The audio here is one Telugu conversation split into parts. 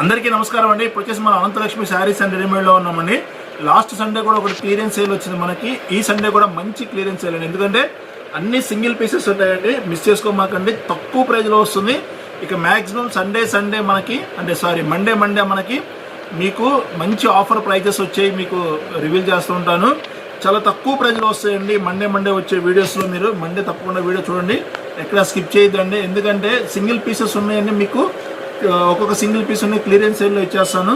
అందరికీ నమస్కారం అండి. ఇప్పుడు వచ్చేసి మనం అనంతలక్ష్మి శారీస్ అండ్ రెడీమేడ్లో ఉన్నామండి. లాస్ట్ సండే కూడా ఒకటి క్లియరెన్స్ సేల్ వచ్చింది మనకి. ఈ సండే కూడా మంచి క్లియరెన్స్ సేల్ అండి. ఎందుకంటే అన్ని సింగిల్ పీసెస్ ఉంటాయండి. మిస్ చేసుకోమాకండి. తక్కువ ప్రైజ్లో వస్తుంది. ఇక మ్యాక్సిమం సండే సండే మనకి అంటే సారీ మండే మండే మనకి మీకు మంచి ఆఫర్ ప్రైజెస్ వచ్చాయి మీకు రివీల్ చేస్తూ ఉంటాను. చాలా తక్కువ ప్రైజ్లో వస్తాయండి. మండే మండే వచ్చే వీడియోస్లో మీరు మండే తప్పకుండా వీడియో చూడండి. ఎక్కడ స్కిప్ చేయొద్దండి. ఎందుకంటే సింగిల్ పీసెస్ ఉన్నాయండి మీకు. ఒక్కొక్క సింగిల్ పీస్ ఉన్నాయి క్లియరెన్స్ సేల్లో ఇచ్చేస్తాను.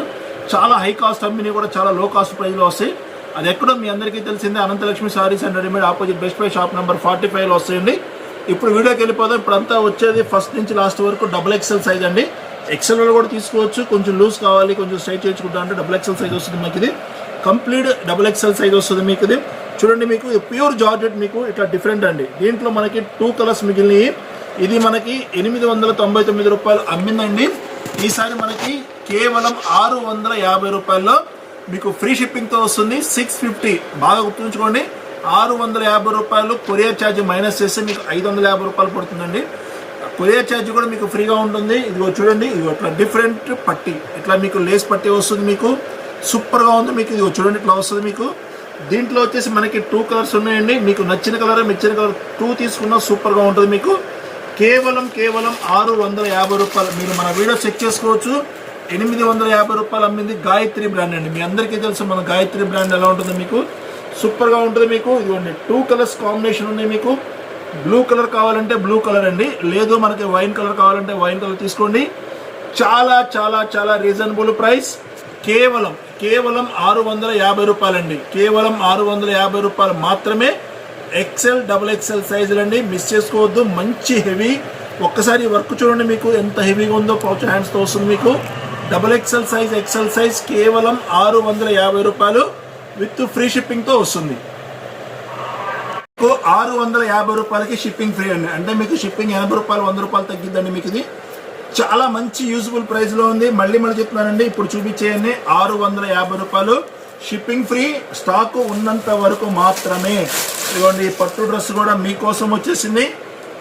చాలా హై కాస్ట్ అమ్మిని కూడా చాలా లో కాస్ట్ ప్రైస్లో వస్తాయి. అది ఎక్కడో మీ అందరికీ తెలిసిందే Ananthalakshmi sarees and readymade opposite best buy shop number forty ఫైవ్లో వస్తాయండి. ఇప్పుడు వీడియోకి వెళ్ళిపోదాం. ఇప్పుడంతా వచ్చేది ఫస్ట్ నుంచి లాస్ట్ వరకు డబుల్ ఎక్సెల్ సైజ్ అండి. ఎక్సెల్లో కూడా తీసుకోవచ్చు. కొంచెం లూజ్ కావాలి కొంచెం స్ట్రైట్ చేయించుకుంటా అంటే డబుల్ ఎక్సెల్ సైజ్ వస్తుంది మీకు ఇది కంప్లీట్ డబుల్ ఎక్సెల్ సైజ్ వస్తుంది మీకు ఇది చూడండి మీకు ప్యూర్ జార్జెట్ మీకు ఇట్లా డిఫరెంట్ అండి. దీంట్లో మనకి టూ కలర్స్ మిగిలినవి. ఇది మనకి ఎనిమిది వందల తొంభై తొమ్మిది రూపాయలు అమ్మిందండి. ఈసారి మనకి కేవలం ఆరు వందల యాభై రూపాయల్లో మీకు ఫ్రీ షిప్పింగ్తో వస్తుంది. సిక్స్ ఫిఫ్టీ బాగా గుర్తుంచుకోండి. ఆరు వందల యాభై రూపాయలు కొరియర్ ఛార్జ్ మైనస్ చేస్తే మీకు ఐదు వందల యాభై రూపాయలు పడుతుందండి. కొరియర్ ఛార్జ్ కూడా మీకు ఫ్రీగా ఉంటుంది. ఇదిగో చూడండి ఇదిగో ఇట్లా డిఫరెంట్ పట్టి. ఇట్లా మీకు లేస్ పట్టి వస్తుంది మీకు. సూపర్గా ఉంది మీకు. ఇదిగో చూడండి ఇట్లా వస్తుంది మీకు. దీంట్లో వచ్చేసి మనకి టూ కలర్స్ ఉన్నాయండి. మీకు నచ్చిన కలర్ మెచ్చిన కలర్ టూ తీసుకున్నా సూపర్గా ఉంటుంది మీకు. కేవలం కేవలం ఆరు వందల యాభై రూపాయలు. మీరు మన వీడియో చెక్ చేసుకోవచ్చు. ఎనిమిది వందల యాభై రూపాయలు అమ్మింది గాయత్రి బ్రాండ్ అండి. మీ అందరికీ తెలుసు మన గాయత్రి బ్రాండ్ ఎలా ఉంటుంది మీకు. సూపర్గా ఉంటుంది మీకు. ఇదిగోండి టూ కలర్స్ కాంబినేషన్ ఉన్నాయి మీకు. బ్లూ కలర్ కావాలంటే బ్లూ కలర్ అండి. లేదు మనకి వైన్ కలర్ కావాలంటే వైన్ కలర్ తీసుకోండి. చాలా చాలా చాలా రీజనబుల్ ప్రైస్. కేవలం కేవలం ఆరు వందల యాభై రూపాయలండి. కేవలం ఆరు వందల యాభై రూపాయలు మాత్రమే ఎక్సెల్ డబుల్ ఎక్సెల్ సైజులు అండి మిస్ చేసుకోవద్దు. మంచి హెవీ ఒక్కసారి వర్క్ చూడండి మీకు ఎంత హెవీగా ఉందో పౌచ్ హ్యాండ్స్తో వస్తుంది మీకు. Double XL size XL size కేవలం ఆరు వందల యాభై రూపాయలు విత్ ఫ్రీ షిప్పింగ్తో వస్తుంది. మీకు ఆరు వందల యాభై రూపాయలకి షిప్పింగ్ ఫ్రీ అండి. అంటే మీకు షిప్పింగ్ ఎనభై రూపాయలు వంద రూపాయలు తగ్గిద్దండి మీకు ఇది. చాలా మంచి యూజ్ఫుల్ ప్రైస్లో ఉంది. మళ్ళీ మళ్ళీ చెప్తున్నానండి. ఇప్పుడు చూపించేయండి. ఆరు వందల యాభై రూపాయలు షిప్పింగ్ ఫ్రీ స్టాక్ ఉన్నంత వరకు మాత్రమే. ఇదిగోండి పట్టు డ్రెస్ కూడా మీకోసం వచ్చేసింది.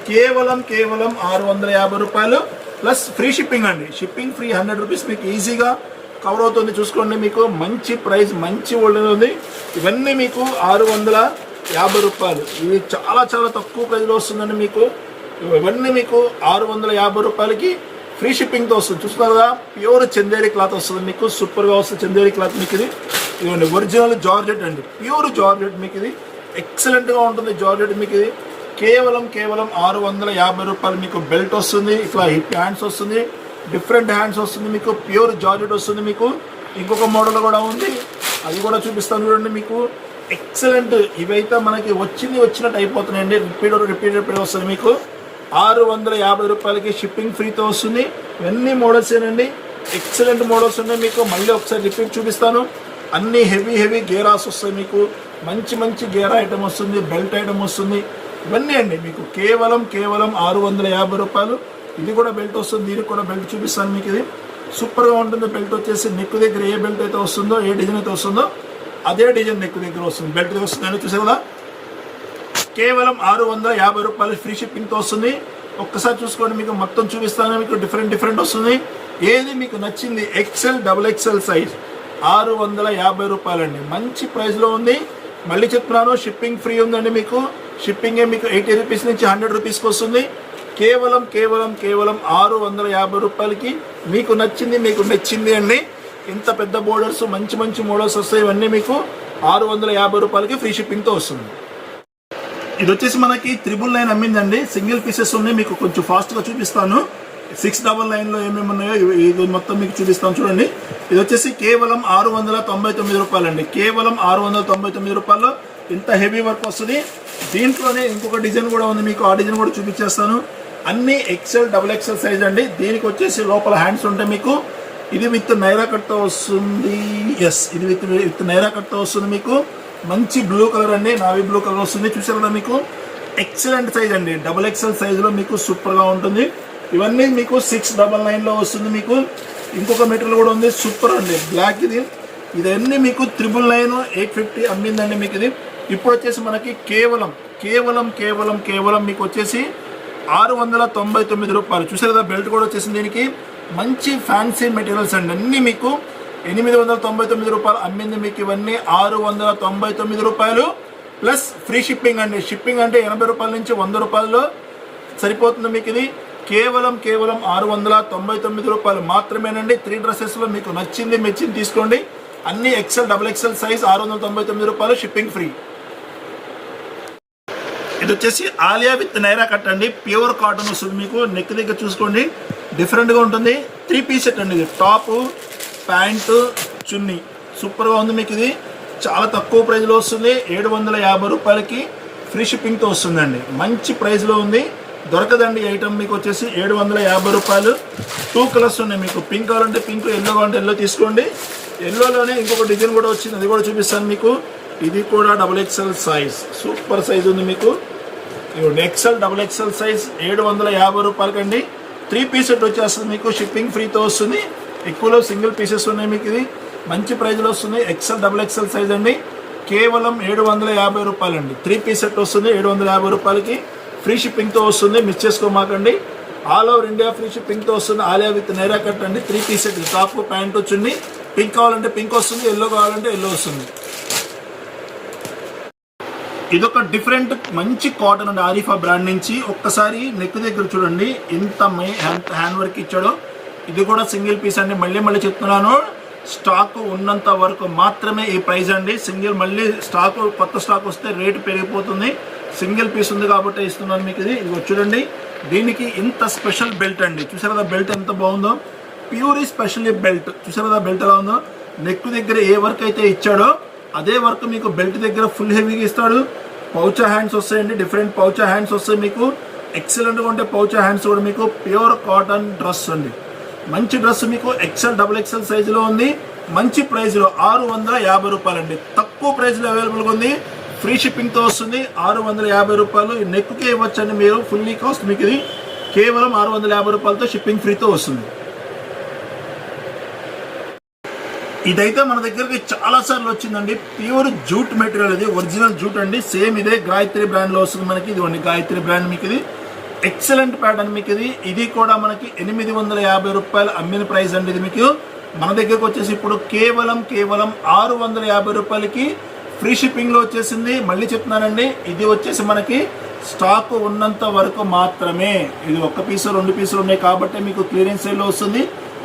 కేవలం కేవలం ఆరు వందల యాభై రూపాయలు. ప్లస్ ఫ్రీ షిప్పింగ్ అండి. షిప్పింగ్ ఫ్రీ హండ్రెడ్ రూపీస్ మీకు ఈజీగా కవర్ అవుతుంది. చూసుకోండి మీకు మంచి ప్రైస్ మంచి ఓల్డ్ ఉంది. ఇవన్నీ మీకు ఆరు వందల యాభై రూపాయలు. ఇవి చాలా చాలా తక్కువ ప్రైస్లో వస్తుందండి మీకు. ఇవన్నీ మీకు ఆరు వందల యాభై రూపాయలకి ఫ్రీ షిప్పింగ్తో వస్తుంది. చూస్తున్నారు కదా ప్యూర్ చందేరి క్లాత్ వస్తుంది. మీకు సూపర్గా వస్తుంది చందేరి క్లాత్ మీకు ఇది. ఇదిగోండి ఒరిజినల్ జార్జెట్ అండి. ప్యూర్ జార్జెట్ మీకు ఇది. ఎక్సలెంట్గా ఉంటుంది జార్జెట్ మీకు ఇది. కేవలం కేవలం ఆరు వందల యాభై రూపాయలు మీకు బెల్ట్ వస్తుంది ఇట్లా హిప్ హ్యాండ్స్ వస్తుంది డిఫరెంట్ హ్యాండ్స్ వస్తుంది మీకు ప్యూర్ జార్జెట్ వస్తుంది మీకు. ఇంకొక మోడల్ కూడా ఉంది అది కూడా చూపిస్తాను చూడండి మీకు. ఎక్సలెంట్ ఇవైతే మనకి వచ్చింది వచ్చినట్టు అయిపోతున్నాయండి. రిపీట్ రిపీట్ రిపీట్ వస్తుంది మీకు. ఆరు వందల యాభై రూపాయలకి షిప్పింగ్ ఫ్రీతో వస్తుంది. ఇవన్నీ మోడల్స్ ఏనండి? ఎక్సలెంట్ మోడల్స్ ఉన్నాయి మీకు. మళ్ళీ ఒకసారి రిపీట్ చూపిస్తాను. అన్ని హెవీ హెవీ గేరాస్ వస్తాయి మీకు. మంచి మంచి గేరా ఐటమ్ వస్తుంది బెల్ట్ ఐటమ్ వస్తుంది. ఇవన్నీ అండి మీకు. కేవలం కేవలం ఆరు వందల యాభై రూపాయలు. ఇది కూడా బెల్ట్ వస్తుంది దీనికి కూడా బెల్ట్ చూపిస్తాను మీకు ఇది. సూపర్గా ఉంటుంది బెల్ట్ వచ్చేసి నెక్ దగ్గర ఏ బెల్ట్ అయితే వస్తుందో ఏ డిజైన్ అయితే వస్తుందో అదే డిజైన్ నెక్ దగ్గర వస్తుంది. బెల్ట్ వస్తుంది. చూసారు కదా? కేవలం ఆరు వందల యాభై రూపాయలు ఫ్రీ షిప్పింగ్తో వస్తుంది. ఒక్కసారి చూసుకోండి మీకు మొత్తం చూపిస్తాను మీకు డిఫరెంట్ డిఫరెంట్ వస్తుంది. ఏది మీకు నచ్చింది? XL double XL size. ఆరు వందల యాభై రూపాయలండి. మంచి ప్రైస్లో ఉంది. మళ్ళీ చెప్తున్నాను షిప్పింగ్ ఫ్రీ ఉందండి మీకు. షిప్పింగే మీకు ఎయిటీ రూపీస్ నుంచి హండ్రెడ్ రూపీస్కి వస్తుంది. కేవలం కేవలం కేవలం ఆరు వందల యాభై రూపాయలకి మీకు నచ్చింది మీకు నచ్చింది అండి. ఇంత పెద్ద బోర్డర్స్ మంచి మంచి మోడల్స్ వస్తాయి ఇవన్నీ మీకు ఆరు వందల యాభై రూపాయలకి ఫ్రీ షిప్పింగ్తో వస్తుంది. ఇది వచ్చేసి మనకి త్రిబుల్ నైన్ అమ్మిందండి. సింగిల్ పీసెస్ ఉన్నాయి మీకు కొంచెం ఫాస్ట్గా చూపిస్తాను. సిక్స్ డబల్ నైన్లో ఏమేమి ఉన్నాయో ఇది మొత్తం మీకు చూపిస్తాం చూడండి. ఇది వచ్చేసి కేవలం ఆరు వందల తొంభై తొమ్మిది రూపాయలండి. కేవలం ఆరు వందల తొంభై తొమ్మిది రూపాయలు ఇంత హెవీ వర్క్ వస్తుంది. దీంట్లోనే ఇంకొక డిజైన్ కూడా ఉంది మీకు. ఆ డిజైన్ కూడా చూపించేస్తాను. అన్ని ఎక్సెల్ డబుల్ ఎక్సెల్ సైజ్ అండి. దీనికి వచ్చేసి లోపల హ్యాండ్స్ ఉంటాయి మీకు ఇది విత్ నైరా కట్తో వస్తుంది. ఎస్ ఇది విత్ విత్ నైరా కట్తో వస్తుంది మీకు. మంచి బ్లూ కలర్ అండి. నావీ బ్లూ కలర్ వస్తుంది. చూసారు కదా మీకు? ఎక్సలెంట్ సైజ్ అండి. డబుల్ ఎక్సెల్ సైజులో మీకు సూపర్గా ఉంటుంది. ఇవన్నీ మీకు సిక్స్ డబల్ నైన్లో వస్తుంది మీకు. ఇంకొక మెటీరియల్ కూడా ఉంది. సూపర్ అండి. బ్లాక్ ఇది. ఇదన్నీ మీకు త్రిబుల్ నైన్ ఎయిట్ ఫిఫ్టీ అమ్మిందండి మీకు ఇది. ఇప్పుడు వచ్చేసి మనకి కేవలం కేవలం కేవలం కేవలం మీకు వచ్చేసి ఆరు వందల తొంభై తొమ్మిది రూపాయలు. చూసారు కదా బెల్ట్ కూడా వచ్చేసింది దీనికి. మంచి ఫ్యాన్సీ మెటీరియల్స్ అండి. అన్నీ మీకు ఎనిమిది వందల తొంభై తొమ్మిది రూపాయలు అమ్మింది మీకు ఇవన్నీ ఆరు వందల తొంభై తొమ్మిది రూపాయలు. ప్లస్ ఫ్రీ షిప్పింగ్ అండి. షిప్పింగ్ అంటే ఎనభై రూపాయల నుంచి వంద రూపాయల్లో సరిపోతుంది మీకు ఇది. కేవలం కేవలం ఆరు వందల తొంభై తొమ్మిది రూపాయలు మాత్రమేనండి. త్రీ డ్రెస్సెస్లో మీకు నచ్చింది మెచ్చింది తీసుకోండి. అన్ని ఎక్సెల్ డబుల్ ఎక్సెల్ సైజ్ ఆరు వందల తొంభై తొమ్మిది రూపాయలు షిప్పింగ్ ఫ్రీ ఇది వచ్చేసి ఆలియా విత్ నైరా కట్ అండి. ప్యూర్ కాటన్ వస్తుంది మీకు. నెక్ దగ్గర చూసుకోండి. డిఫరెంట్గా ఉంటుంది. త్రీ పీస్ సెట్ అండి ఇది. టాప్ ప్యాంటు చున్నీ. సూపర్గా ఉంది మీకు ఇది. చాలా తక్కువ ప్రైజ్లో వస్తుంది. ఏడు వందల యాభై రూపాయలకి ఫ్రీ షిప్పింగ్తో వస్తుందండి. మంచి ప్రైస్లో ఉంది. దొరకదండి ఐటమ్ మీకు వచ్చేసి ఏడు వందల యాభై రూపాయలు. టూ కలర్స్ ఉన్నాయి మీకు. పింక్ కావాలంటే పింక్ ఎల్లో కావాలంటే ఎల్లో తీసుకోండి. ఎల్లోలోనే ఇంకొక డిజైన్ కూడా వచ్చింది. అది కూడా చూపిస్తాను మీకు. ఇది కూడా double XL size. Super size ఉంది మీకు. ఇవ్వండి ఎక్సెల్ డబుల్ ఎక్సెల్ సైజ్ ఏడు వందల యాభై రూపాయలకండి. త్రీ పీస్ సెట్ వచ్చేస్తుంది మీకు. షిప్పింగ్ ఫ్రీతో వస్తుంది. ఎక్కువలో సింగిల్ పీసెస్ ఉన్నాయి మీకు ఇది. మంచి ప్రైజ్లో వస్తుంది. ఎక్సెల్ డబుల్ ఎక్సెల్ సైజ్ అండి. కేవలం ఏడు వందల యాభై రూపాయలండి. త్రీ పీస్ సెట్ వస్తుంది ఏడు వందల యాభై రూపాయలకి. ఫ్రీ షిప్పింగ్తో వస్తుంది. మిస్ చేసుకోమాకండి. ఆల్ ఓవర్ ఇండియా ఫ్రీ షిప్పింగ్తో వస్తుంది. ఆలియా విత్ నైరా కట్ అండి three piece set. Top pant వచ్చింది. పింక్ కావాలంటే పింక్ వస్తుంది. ఎల్లో కావాలంటే ఎల్లో వస్తుంది. ఇదొక డిఫరెంట్ మంచి కాటన్ అండి. ఆరిఫా బ్రాండ్ నుంచి. ఒక్కసారి నెక్ దగ్గర చూడండి. ఎంత హ్యాండ్ హ్యాండ్ వర్క్ ఇచ్చాడో. ఇది కూడా సింగిల్ పీస్ అండి. మళ్ళీ మళ్ళీ చెప్తున్నాను. స్టాక్ ఉన్నంత వరకు మాత్రమే ఈ ప్రైస్ అండి. సింగిల్ మళ్ళీ స్టాక్ కొత్త స్టాక్ వస్తే రేటు పెరిగిపోతుంది. సింగిల్ పీస్ ఉంది కాబట్టి ఇస్తున్నాను మీకు ఇది. ఇది చూడండి. దీనికి ఇంత స్పెషల్ బెల్ట్ అండి. చూసారు కదా బెల్ట్ ఎంత బాగుందో? ప్యూరీ స్పెషల్ బెల్ట్. చూసారు కదా బెల్ట్ ఎలా ఉందో? నెక్ దగ్గర ఏ వర్క్ అయితే ఇచ్చాడో అదే వర్క్ మీకు బెల్ట్ దగ్గర ఫుల్ హెవీగా ఇస్తాడు. పౌచా హ్యాండ్స్ వస్తాయండి. డిఫరెంట్ పౌచా హ్యాండ్స్ వస్తాయి మీకు. ఎక్సలెంట్గా ఉంటే పౌచా హ్యాండ్స్ కూడా మీకు. ప్యూర్ కాటన్ డ్రెస్ అండి. మంచి డ్రెస్ మీకు ఎక్సెల్ డబుల్ ఎక్సెల్ సైజులో ఉంది. మంచి ప్రైస్లో ఆరు వందల యాభై రూపాయలు అండి తక్కువ ప్రైస్లో అవైలబుల్గా ఉంది. ఫ్రీ షిప్పింగ్తో వస్తుంది. ఆరు వందల యాభై రూపాయలు నెక్కే ఇవ్వచ్చండి మీరు. ఫుల్లీ కాస్ట్ మీకు ఇది. కేవలం ఆరు వందల యాభై రూపాయలతో షిప్పింగ్ ఫ్రీతో వస్తుంది. ఇదైతే మన దగ్గరికి చాలా సార్లు వచ్చిందండి. ప్యూర్ జూట్ మెటీరియల్ ఇది. ఒరిజినల్ జూట్ అండి. సేమ్ ఇదే గాయత్రి బ్రాండ్లో వస్తుంది మనకి. ఇది గాయత్రి బ్రాండ్ మీకు ఇది. ఎక్సలెంట్ ప్యాటర్న్ మీకు ఇది. ఇది కూడా మనకి ఎనిమిది వందల యాభై రూపాయలు అమ్మిన ప్రైస్ అండి ఇది మీకు. మన దగ్గరకు వచ్చేసి ఇప్పుడు కేవలం కేవలం ఆరు వందల యాభై రూపాయలకి ఫ్రీ షిప్పింగ్లో వచ్చేసింది. మళ్ళీ చెప్తున్నానండి. ఇది వచ్చేసి మనకి స్టాక్ ఉన్నంత వరకు మాత్రమే. ఇది ఒక్క పీసు రెండు పీసులు ఉన్నాయి కాబట్టి మీకు క్లియరెన్స్ సేల్లో వస్తుంది.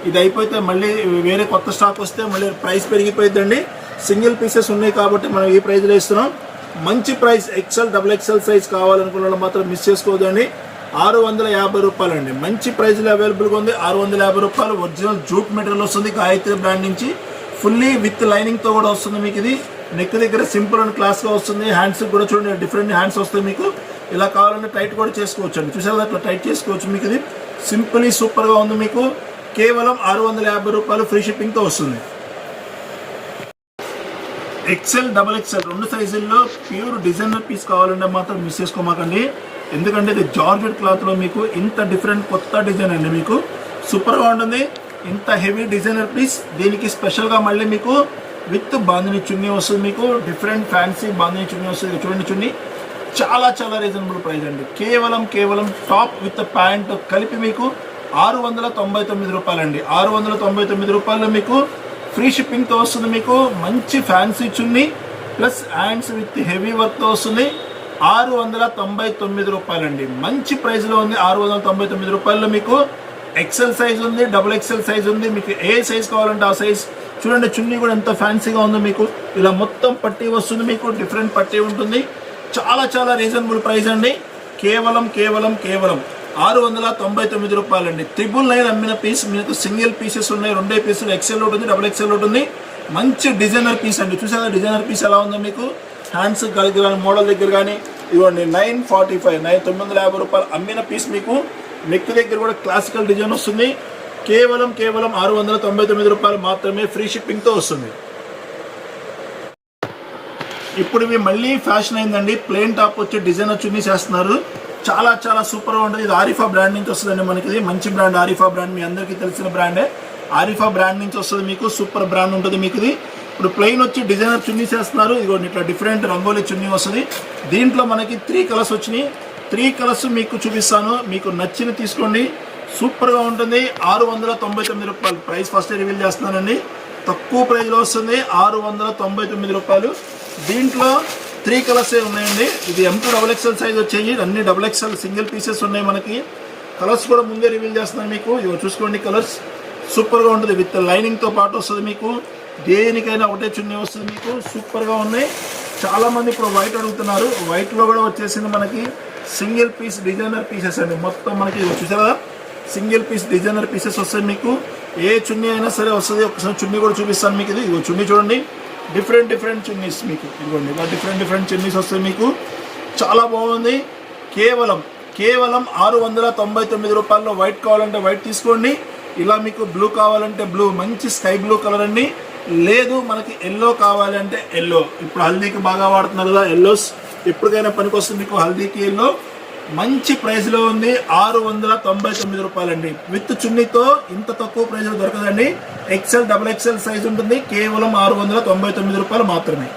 ఇది అయిపోతే మళ్ళీ వేరే కొత్త స్టాక్ వస్తే మళ్ళీ ప్రైస్ పెరిగిపోయిందండి సింగిల్ పీసెస్ ఉన్నాయి కాబట్టి మనం ఈ ప్రైస్లో ఇస్తున్నాం మంచి price XL double XL size కావాలనుకున్న వాళ్ళు మాత్రం మిస్ చేసుకోవద్దండి. ఆరు వందల యాభై రూపాయలు అండి మంచి ప్రైస్లో అవైలబుల్గా ఉంది. ఆరు వందల యాభై రూపాయలు ఒరిజినల్ జూట్ మెటీరియల్ వస్తుంది. గాయత్రి బ్రాండ్ నుంచి. ఫుల్లీ విత్ లైనింగ్తో కూడా వస్తుంది మీకు ఇది. నెక్ దగ్గర సింపుల్ అండ్ క్లాస్గా వస్తుంది. హ్యాండ్స్ కూడా చూడండి డిఫరెంట్ హ్యాండ్స్ వస్తాయి మీకు. ఇలా కావాలంటే టైట్ కూడా చేసుకోవచ్చు అండి చూసారు అట్లా టైట్ చేసుకోవచ్చు మీకు ఇది. సింపుల్లీ సూపర్గా ఉంది మీకు. కేవలం ఆరు వందల యాభై రూపాయలు ఫ్రీ షిప్పింగ్తో వస్తుంది. ఎక్సెల్ డబల్ ఎక్సెల్ రెండు సైజుల్లో ప్యూర్ డిజైనర్ పీస్ కావాలంటే మాత్రం మిస్ చేసుకోమాకండి. ఎందుకంటే ఇది జార్జెట్ క్లాత్లో మీకు ఇంత డిఫరెంట్ కొత్త డిజైన్ అండి మీకు. సూపర్గా ఉంటుంది. ఇంత హెవీ డిజైనర్ పీస్ దీనికి స్పెషల్గా మళ్ళీ మీకు విత్ బాందిని చున్నీ వస్తుంది మీకు. డిఫరెంట్ ఫ్యాన్సీ బాందిని చున్నీ వస్తుంది. చూడండి చున్నీ. చాలా చాలా రీజనబుల్ ప్రైస్ అండి. కేవలం కేవలం టాప్ విత్ ప్యాంట్ కలిపి మీకు ఆరు వందల తొంభై తొమ్మిది రూపాయలండి. ఆరు వందల తొంభై తొమ్మిది రూపాయలు మీకు ఫ్రీ షిప్పింగ్తో వస్తుంది మీకు. మంచి ఫ్యాన్సీ చున్నీ ప్లస్ హ్యాండ్స్ విత్ హెవీ వర్క్తో వస్తుంది ఆరు వందల తొంభై తొమ్మిది రూపాయలండి. మంచి ప్రైస్లో ఉంది ఆరు వందల తొంభై తొమ్మిది రూపాయల్లో మీకు ఎక్సెల్ సైజ్ ఉంది డబుల్ ఎక్సెల్ సైజ్ ఉంది. మీకు ఏ సైజ్ కావాలంటే ఆ సైజ్ చూడండి చున్నీ కూడా ఎంత ఫ్యాన్సీగా ఉందో మీకు. ఇలా మొత్తం పట్టీ వస్తుంది మీకు డిఫరెంట్ పట్టీ ఉంటుంది. చాలా చాలా రీజనబుల్ ప్రైస్ అండి. కేవలం కేవలం కేవలం ఆరు వందల తొంభై తొమ్మిది రూపాయలండి. త్రిబుల్ నైన్ అమ్మిన పీస్ మీకు సింగిల్ పీసెస్ ఉన్నాయి. రెండే పీసులు ఎక్సెల్ ఉంటుంది డబుల్ ఎక్సెల్ ఉంటుంది మంచి డిజైనర్ పీస్ అండి. చూసారా డిజైనర్ పీస్ ఎలా ఉందో మీకు? హ్యాండ్స్ కలిగి కానీ మోడల్ దగ్గర కానీ ఇవ్వండి నైన్ ఫార్టీ ఫైవ్ నైన్ తొమ్మిది వందల యాభై రూపాయలు అమ్మిన పీస్ మీకు. నెక్ దగ్గర కూడా క్లాసికల్ డిజైన్ వస్తుంది. కేవలం కేవలం ఆరు వందల తొంభై తొమ్మిది రూపాయలు మాత్రమే ఫ్రీ షిప్పింగ్తో వస్తుంది. ఇప్పుడు ఇవి మళ్ళీ ఫ్యాషన్ అయిందండి. ప్లేన్ టాప్ వచ్చి డిజైనర్ చున్నీ చేస్తున్నారు. చాలా చాలా సూపర్గా ఉంటుంది. ఇది ఆరిఫా బ్రాండ్ నుంచి వస్తుందండి మనకి ఇది మంచి బ్రాండ్ ఆరిఫా బ్రాండ్. మీ అందరికీ తెలిసిన బ్రాండే. ఆరిఫా బ్రాండ్ నుంచి వస్తుంది మీకు. సూపర్ బ్రాండ్ ఉంటుంది మీకు ఇది ఇప్పుడు ప్లెయిన్ వచ్చి డిజైనర్ చున్నీ చేస్తున్నారు. ఇదిగోండి ఇట్లా డిఫరెంట్ రంగోలీ చున్నీ వస్తుంది. దీంట్లో మనకి త్రీ కలర్స్ వచ్చినాయి. త్రీ కలర్స్ మీకు చూపిస్తాను. మీకు నచ్చిన తీసుకోండి. సూపర్గా ఉంటుంది. ఆరు వందల తొంభై తొమ్మిది రూపాయలు. ప్రైస్ ఫస్ట్ రివీల్ చేస్తున్నానండి. తక్కువ ప్రైస్లో వస్తుంది. ఆరు వందల తొంభై తొమ్మిది రూపాయలు. దీంట్లో త్రీ కలర్సే ఉన్నాయండి. ఇది M to double XL size వచ్చేయి. అన్ని డబుల్ ఎక్స్ఎల్ సింగిల్ పీసెస్ ఉన్నాయి మనకి. కలర్స్ కూడా ముందే రివీల్ చేస్తున్నాను మీకు. ఇవి చూసుకోండి కలర్స్. సూపర్గా ఉంటుంది. విత్ లైనింగ్తో పాటు వస్తుంది మీకు. దేనికైనా ఒకటే చున్నీ వస్తుంది మీకు. సూపర్గా ఉన్నాయి. చాలా మంది ఇప్పుడు వైట్ అడుగుతున్నారు. వైట్లో కూడా వచ్చేసింది మనకి. సింగిల్ పీస్ డిజైనర్ పీసెస్ అండి. మొత్తం మనకి చూసారా? సింగిల్ పీస్ డిజైనర్ పీసెస్ వస్తాయి మీకు. ఏ చున్నీ అయినా సరే వస్తుంది. ఒకసారి చున్నీ కూడా చూపిస్తాను మీకు ఇది. ఇగో చున్నీ చూడండి. డిఫరెంట్ డిఫరెంట్ చున్నీస్ మీకు. ఇదిగోండి ఇలా డిఫరెంట్ డిఫరెంట్ చున్నీస్ వస్తాయి మీకు. చాలా బాగుంది. కేవలం కేవలం ఆరు వందల తొంభై తొమ్మిది రూపాయల్లో వైట్ కావాలంటే వైట్ తీసుకోండి. ఇలా మీకు బ్లూ కావాలంటే బ్లూ మంచి స్కై బ్లూ కలర్ అండి. లేదు మనకి ఎల్లో కావాలంటే ఎల్లో. ఇప్పుడు హల్దీకి బాగా వాడుతున్నారు కదా ఎల్లోస్. ఎప్పటికైనా పనికొస్తుంది మీకు హల్దీకి ఎల్లో. మంచి ప్రైస్లో ఉంది. ఆరు వందల తొంభై తొమ్మిది రూపాయలండి. విత్ చున్నీతో ఇంత తక్కువ ప్రైస్లో దొరకదండి. ఎక్సెల్ డబుల్ ఎక్సెల్ సైజ్ ఉంటుంది. కేవలం ఆరు వందల తొంభై తొమ్మిది రూపాయలు మాత్రమే.